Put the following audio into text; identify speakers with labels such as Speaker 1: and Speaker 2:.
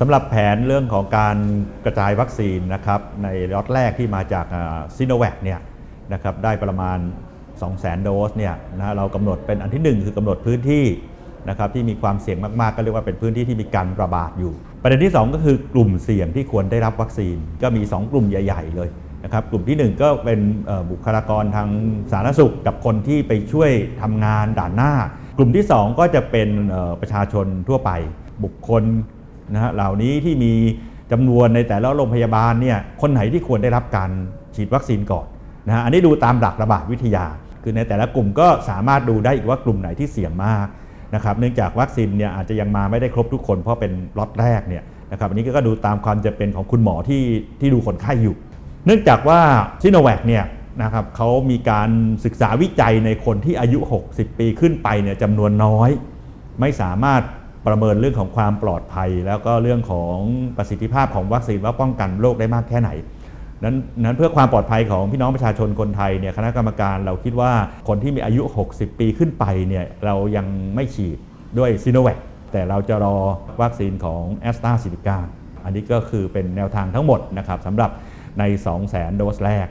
Speaker 1: สำหรับแผนเรื่องของการกระจายวัคซีนนะครับในล็อตแรกที่มาจากซิโนแวคเนี่ยนะครับได้ประมาณ 200,000 โดสเนี่ยนะฮะเรากำหนดเป็นอันที่ 1 คือกำหนดพื้นที่นะครับที่มีความเสี่ยงมากๆ ก็เรียกว่าเป็นพื้นที่ที่มีการระบาดอยู่ ประเด็นที่ 2 ก็คือกลุ่มเสี่ยงที่ควรได้รับวัคซีนก็มี 2 กลุ่มใหญ่ ๆ เลยนะครับกลุ่มที่ 1 ก็เป็นบุคลากรทางสาธารณสุข กับคนที่ไปช่วยทำงานด่านหน้า กลุ่มที่ 2 ก็จะเป็นประชาชนทั่วไป บุคคล นะฮะเหล่านี้ที่มีจำนวนในแต่ละโรงพยาบาลเนี่ยคนไหนที่ควรได้รับการฉีดวัคซีนก่อนนะฮะอันนี้ดูตามหลักระบาดวิทยา คือในแต่ละกลุ่มก็สามารถดูได้อีกว่ากลุ่มไหนที่เสี่ยงมากนะครับเนื่องจากวัคซีนเนี่ยอาจจะยังมาไม่ได้ครบทุกคนเพราะเป็นล็อตแรกเนี่ยนะครับอันนี้ก็ดูตามความจำเป็นของคุณหมอที่ที่ดูคนไข้อยู่ เนื่องจากว่าซิโนแวคเนี่ยนะครับเขามีการศึกษาวิจัยในคนที่อายุ 60 ปีขึ้นไปเนี่ยจำนวนน้อย ไม่สามารถ ประเมินเรื่องของความปลอดภัย แล้วก็เรื่องของประสิทธิภาพของวัคซีนว่าป้องกันโรคได้มากแค่ไหนนั้นนั้นเพื่อความปลอดภัยของพี่น้องประชาชนคนไทยเนี่ยคณะกรรมการเราคิดว่าคนที่มีอายุ 60 ปีขึ้นไปเนี่ยเรายังไม่ฉีดด้วยซีโนแวคแต่เราจะรอวัคซีนของแอสตราเซเนกาอันนี้ก็คือเป็นแนวทางทั้งหมดนะครับสำหรับใน 2 0 0 0 0 0 โดสแรก